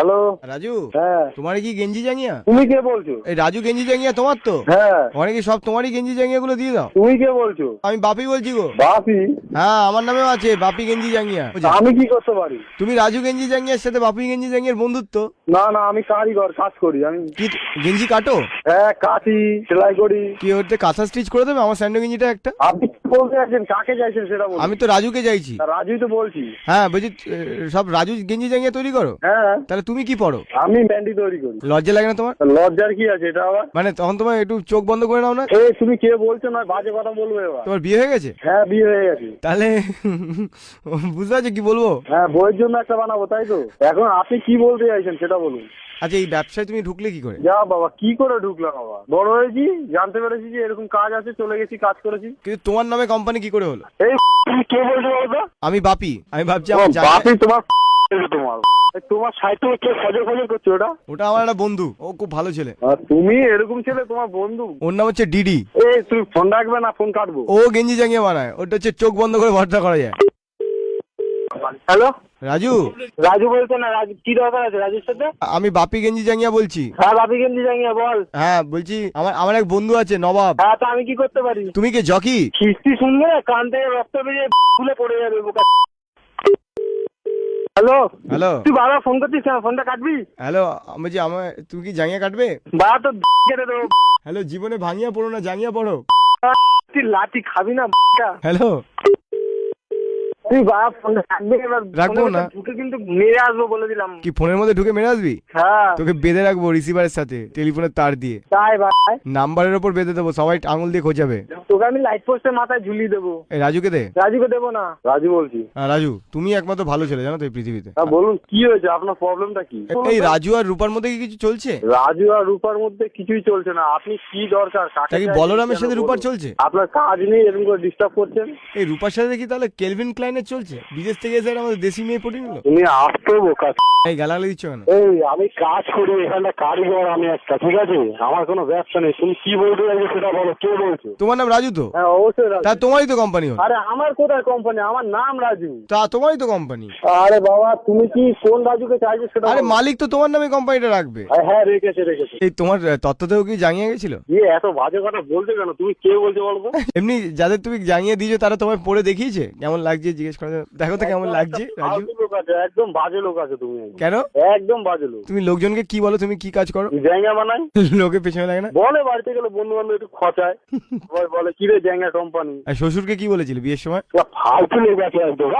Hello. Raju হ্যাঁ। তোমার কি গেঞ্জি জাঙ্গিয়া? তুমি কে বলছো? এই রাজু গেঞ্জি জাঙ্গিয়া তোমার তো? হ্যাঁ। সব তোমারই গেঞ্জি জাঙ্গিয়া গুলো দিয়ে দাও? তুমি কে বলছো? আমি বাপি বলছি গো। বাপি? হ্যাঁ আমার নামেও আছে বাপি গেঞ্জি জাঙ্গিয়া। আমি কি করতে পারি? তুমি রাজু গেঞ্জি জাঙ্গিয়ার সাথে বাপি গেঞ্জি জাঙ্গিয়ার বন্ধুত্ব? না না আমি কারিগর কাজ করি আমি কি গেঞ্জি কাটো? হ্যাঁ কাটি সেলাই করি। কি ওতে কাঁথা স্টিচ করে দেবে? আমার স্যান্ডো গেঞ্জিটা একটা? আপনি বলতে চাইছেন কাকে চাইছেন সেটা বলুন। আমি তো রাজুকে চাইছি রাজুই তো বলছি। হ্যাঁ বলছি সব রাজু গেঞ্জি জাঙ্গিয়া তৈরি করো? হ্যাঁ। তাহলে তুমি কি পড়ো আমি ব্যান্ডি তৈরি করি। লজ্জা লাগে না তোমার? লজ্জার কি আছে এটা আবার? মানে তখন তোমার একটু চোখ বন্ধ করে নাও না? এই তুমি কে বলছো না বাজে কথা বলব এবার। তোমার বিয়ে হয়ে গেছে? হ্যাঁ বিয়ে হয়ে গেছে। তাহলে বুঝতে পারছ কি বলব? হ্যাঁ বইয়ের জন্য একটা বানাবো তাই তো? এখন আপনি কি বলতে চাইছেন সেটা বলুন। আচ্ছা এই ব্যবসায় তুমি ঢুকলে কি করে? যা বাবা কি করে ঢুকলাম বাবা? বড় হয়েছি জানতে পেরেছি যে এরকম কাজ আছে চলে গেছি কাজ করেছি। কিন্তু তোমার নামে কোম্পানি কি করে হলো? এই কে বলছো বলতো আমি বাপি আমি ভাবছি আমার জায়গা- বাপি তোমার তোমার। তোমার সাইটে কে ফজর ফজর করছ ওটা? ওটা আমার একটা বন্ধু ও খুব ভালো ছেলে। আর তুমি এরকম ছেলে তোমার বন্ধু? ওর নাম হচ্ছে ডিডি। এই তুমি ফোন রাখবে না ফোন কাটবো। ও গেঞ্জি জাঙ্গিয়ে বানায় ওটা হচ্ছে চোখ বন্ধ করে ভরসা করা যায়। হ্যালো? রাজু? রাজু বলছো না রাজু কি দরকার আছে রাজুর সাথে? আমি বাপি গেঞ্জি জাঙ্গিয়া বলছি। হ্যাঁ বাপি গেঞ্জি জাঙ্গিয়া বল। হ্যাঁ বলছি আমার আমার এক বন্ধু আছে নবাব। হ্যাঁ তো আমি কি করতে পারি? তুমি কি জকি? কিস্তি শুনলে কান থেকে রক্ত বেরিয়ে ফুলে পড়ে যাবে বোকা। হ্যালো? হ্যালো? তুই বাবা ফোন করছিস কেন? ফোনটা কাটবি? হ্যালো আমি আমার তুমি কি জাঙ্গিয়া কাটবে? বাবা তো কেটে দেবো। হ্যালো জীবনে ভাঙিয়া পড়ো না জাঙ্গিয়া পড়ো। তুই লাঠি খাবি না হ্যালো? তুই বাবা ফোনটা এবার রাখব না। ঢুকে কিন্তু মেরে আসব বলে দিলাম। কি ফোনের মধ্যে ঢুকে মেরে আসবি? হ্যাঁ। তোকে বেঁধে রাখব রিসিভারের সাথে টেলিফোনের তার দিয়ে। তাই ভাই। নাম্বারের ওপর বেঁধে দেবো সবাই আঙুল দিয়ে খোঁজাবে। তোকে আমি লাইট পোস্টের মাথায় ঝুলিয়ে দেবো। এই রাজুকে দে। রাজুকে দেবো না। রাজু বলছি। হ্যাঁ, রাজু তুমি একমাত্র ভালো ছেলে জানো তো এই পৃথিবীতে। হ্যাঁ বলুন কি হয়েছে? আপনার প্রবলেমটা কি? এই রাজু আর রূপার মধ্যে কি কিছু চলছে? রাজু আর রূপার মধ্যে কিছুই চলছে না। আপনি কি দরকার? কাকে তা কি চাইছেন বলরামের কেন? সাথে রূপার চলছে? আপনার কাজ নেই এরকম করে ডিস্টার্ব করছেন? এই রূপার সাথে দেখি তাহলে কেলভিন ক্লাইনের চলছে? বিদেশ থেকে এসে আমাদের দেশি মেয়ে পড়ে নিল? তুমি আসতে বোকা। এই গালাগালি দিচ্ছ কেন? এই আমি কাজ করি এখানে কারিগর আমি একটা ঠিক আছে? আমার কোনো ব্যবসা নেই। তুমি কি বলতে চাইছো সেটা বলো কে বলছো? তোমার নাম রাজু? তো? হ্যাঁ অবশ্যই রাজু। তা তোমারই তো কোম্পানি হল। আরে আমার কোথায় কোম্পানি আমার নাম রাজু। তা তোমারই তো কোম্পানি আরে বাবা তুমি কি কোন রাজুকে চাইছো সেটা আরে মালিক তো তোমার নামে কোম্পানিটা রাখবে। হ্যাঁ, হ্যাঁ রেখেছে রেখেছে। এই তোমার আহ, তত্ত্বতেও কি জানিয়ে গেছিল? ইয়ে এত বাজে কথা বলতে কেন? তুমি কে বলছো বলব এমনি যাদের তুমি জানিয়ে দিয়েছ তারা তোমায় পড়ে দেখিয়েছে? কেমন লাগছে জিজ্ঞেস করে দেখো তো কেমন লাগছে রাজু? লোক আছে একদম বাজে লোক আছে তুমি। কেন? একদম বাজে লোক। তুমি লোকজনকে কি বলো তুমি কি কাজ করো? জ্যাঙ্গা বানাই লোকে পেছনে লাগে না? বলে বাড়িতে গেলে বন্ধু বান্ধব একটু খচায়। বলে কি রে জ্যাঙ্গা কোম্পানি আর শ্বশুরকে কি বলেছিল বিয়ের সময়? ফালতু লোক আছে একদম।